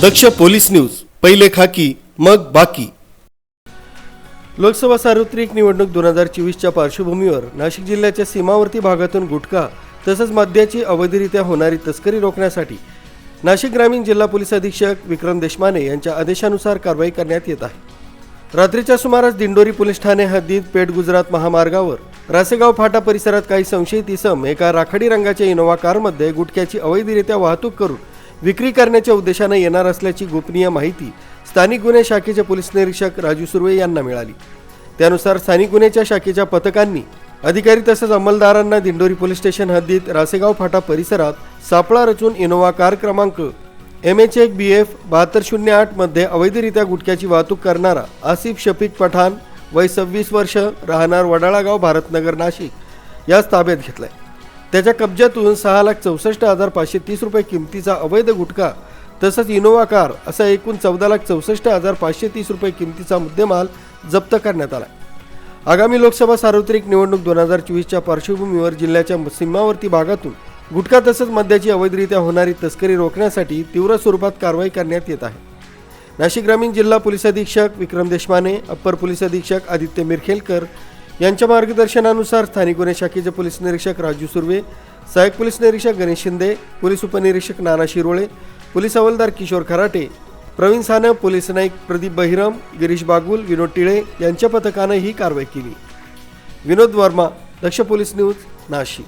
दक्ष police news पहिले खाकी मग बाकी. लोकसभा सार्वत्रिक निवडणूक दोन हजार चोवीसच्या पार्श्वभूमीवर नाशिक जिल्ह्याच्या सीमावर्ती भागातून गुटखा तसंच मद्याची अवैधरित्या होणारी तस्करी रोखण्यासाठी नाशिक ग्रामीण जिल्हा पोलीस अधीक्षक विक्रम देशमाने यांच्या आदेशानुसार कारवाई करण्यात येत आहे. रात्रीच्या सुमारास दिंडोरी पोलीस ठाणे हद्दीत पेठ गुजरात महामार्गावर रासेगाव फाटा परिसरात काही संशयित इसम एका राखाडी रंगाच्या इनोव्हा कारमध्ये गुटख्याची अवैधरित्या वाहतूक करून विक्री करण्याच्या उद्देशाने येणार असल्याची गोपनीय माहिती स्थानिक गुन्हे शाखेचे पोलीस निरीक्षक राजू सुर्वे यांना मिळाली. त्यानुसार स्थानिक गुन्ह्याच्या शाखेच्या पथकांनी अधिकारी तसंच अंमलदारांना दिंडोरी पोलीस स्टेशन हद्दीत रासेगाव फाटा परिसरात सापळा रचून इनोव्हा कार क्रमांक एम एच एक बी एफ बहात्तर शून्य आठमध्ये अवैधरित्या गुटख्याची वाहतूक करणारा आसिफ शफीक पठाण वय सव्वीस वर्ष राहणार वडाळागाव भारतनगर नाशिक. याच ताब्यात घेतलाय. त्याच्या कब्जातून सहा लाख चौसष्ट हजार पाचशे तीस रुपये किमतीचा अवैध गुटखा तसंच इनोव्हा कार असा एकूण चौदा लाख चौसष्ट हजार पाचशे तीस रुपये किमतीचा मुद्देमाल जप्त करण्यात आला आगामी लोकसभा सार्वत्रिक निवडणूक दोन हजार चोवीसच्या पार्श्वभूमीवर जिल्ह्याच्या सीमावर्ती भागातून गुटखा तसंच मद्याची अवैधरित्या होणारी तस्करी रोखण्यासाठी तीव्र स्वरूपात कारवाई करण्यात येत आहे. नाशिक ग्रामीण जिल्हा पोलीस अधीक्षक विक्रम देशमाने अप्पर पोलीस अधीक्षक आदित्य मिरखेलकर यांच्या मार्गदर्शनानुसार स्थानिक गुन्हे शाखेचे पोलीस निरीक्षक राजू सुर्वे सहाय्यक पोलीस निरीक्षक गणेश शिंदे पोलीस उपनिरीक्षक नाना शिरोळे पोलीस हवालदार किशोर खराटे प्रवीण साने पोलीस नाईक प्रदीप बहिरम गिरीश बागुल विनोद टिळे यांच्या पथकानं ही कारवाई केली. Vinod Varma Daksh police news Nashik.